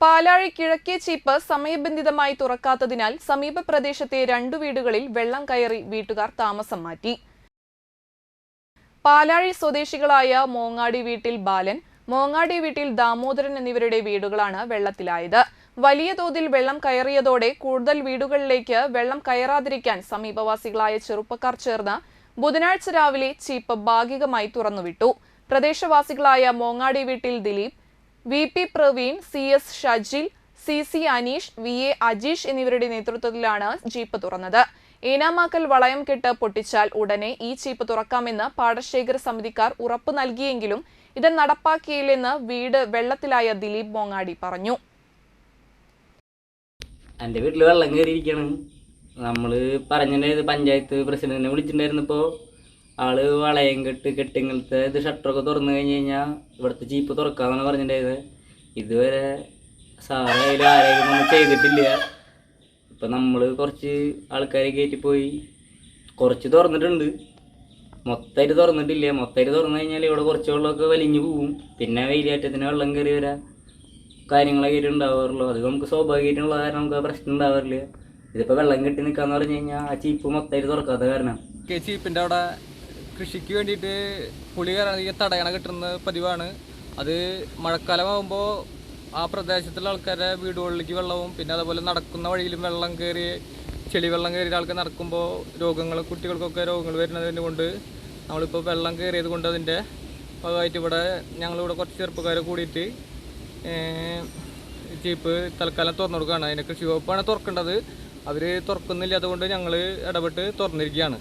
പാലാഴി കിഴക്കേ ചീപ്പ് സമയബന്ധിതമായി തുറക്കാത്തതിനാൽ സമീപ പ്രദേശത്തെ രണ്ടു വീടുകളിൽ വെള്ളം കയറി വീട്ടുകാർ താമസം മാറ്റി. പാലാഴി സ്വദേശികളായ മോങ്ങാടി വീട്ടിൽ ബാലൻ മോങ്ങാടി വീട്ടിൽ ദാമോദരൻ എന്നിവരുടെ വീടുകളാണ് വെള്ളത്തിലായത്. വലിയ തോതിൽ വെള്ളം കയറിയതോടെ കൂടുതൽ വീടുകളിലേക്ക് വെള്ളം കയറാതിരിക്കാൻ സമീപവാസികളായ ചെറുപ്പക്കാർ ചേർന്ന് ബുധനാഴ്ച രാവിലെ ചീപ്പ് ഭാഗികമായി തുറന്നുവിട്ടു. പ്രദേശവാസികളായ മോങ്ങാടി വീട്ടിൽ Dileep V P Praveen C S Shajil C C Aneesh V A Ajeesh എന്നിവരുടെ നേതൃത്വത്തിലാണ് ജീപ്പ് തുറന്നത്. ഏനാമാക്കൽ വളയം കെട്ട് പൊട്ടിച്ചാൽ ഉടനെ ഈ ചീപ്പ് തുറക്കാമെന്ന് പാടശേഖര സമിതിക്കാർ ഉറപ്പു നൽകിയെങ്കിലും ഇത് നടപ്പാക്കിയില്ലെന്ന് വീട് വെള്ളത്തിലായ ദിലീപ് മോങ്ങാടി പറഞ്ഞു. എന്റെ വീട്ടിൽ വെള്ളം കയറിയിരിക്കുകയാണ് നമ്മൾ പറഞ്ഞിട്ടുണ്ടായിരുന്നു പഞ്ചായത്ത് പ്രസിഡന്റിനെ വിളിച്ചിട്ടുണ്ടായിരുന്നപ്പോൾ ആൾ വളയം കെട്ട് കെട്ടിങ്ങലത്തെ ഇത് ഷട്ടറൊക്കെ തുറന്നു കഴിഞ്ഞ് കഴിഞ്ഞാൽ ഇവിടുത്തെ ജീപ്പ് തുറക്കാന്നാണ് പറഞ്ഞിട്ടുണ്ടായത്. ഇതുവരെ സാറായാലും ആരെങ്കിലും ഒന്നും ചെയ്തിട്ടില്ല. ഇപ്പം നമ്മൾ കുറച്ച് ആൾക്കാരെ കയറ്റി പോയി കുറച്ച് തുറന്നിട്ടുണ്ട്. മൊത്തമായിട്ട് തുറന്നിട്ടില്ല. മൊത്തമായിട്ട് തുറന്നു കഴിഞ്ഞാൽ ഇവിടെ കുറച്ച് വെള്ളമൊക്കെ വലിഞ്ഞു പോവും. പിന്നെ വെയിലേറ്റത്തിന് വെള്ളം കയറി വരാം കാര്യങ്ങളൊക്കെ ഉണ്ടാവാറുള്ളൂ. അത് നമുക്ക് സ്വാഭാവികമായിട്ടുള്ള കാരണം നമുക്ക് പ്രശ്നം ഉണ്ടാവാറില്ല. ഇതിപ്പോൾ വെള്ളം കെട്ടി നിൽക്കാന്ന് പറഞ്ഞു കഴിഞ്ഞാൽ ആ ചീപ്പ് മൊത്തമായിട്ട് തുറക്കാത്ത കാരണം. ചീപ്പിന്റെ അവിടെ കൃഷിക്ക് വേണ്ടിയിട്ട് പുളി കയറാൻ തടയണ കിട്ടുന്ന പതിവാണ്. അത് മഴക്കാലമാകുമ്പോൾ ആ പ്രദേശത്തുള്ള ആൾക്കാരെ വീടുകളിലേക്ക് വെള്ളവും പിന്നെ അതുപോലെ നടക്കുന്ന വഴിയിലും വെള്ളം കയറി ചെളി വെള്ളം കയറിയ ആൾക്കാർ നടക്കുമ്പോൾ രോഗങ്ങൾ കുട്ടികൾക്കൊക്കെ രോഗങ്ങൾ വരുന്നതിന് കൊണ്ട് നമ്മളിപ്പോൾ വെള്ളം കയറിയത് കൊണ്ട് അതിന്റെ ഭാഗമായിട്ട് ഇവിടെ ഞങ്ങളിവിടെ കുറച്ച് ചെറുപ്പക്കാരെ കൂടിയിട്ട് ചീപ്പ് തൽക്കാലം തുറന്നു കൊടുക്കുകയാണ്. അതിന് കൃഷി വകുപ്പാണ് തുറക്കേണ്ടത്. അവർ തുറക്കുന്നില്ല അതുകൊണ്ട് ഞങ്ങൾ ഇടപെട്ട് തുറന്നിരിക്കുകയാണ്.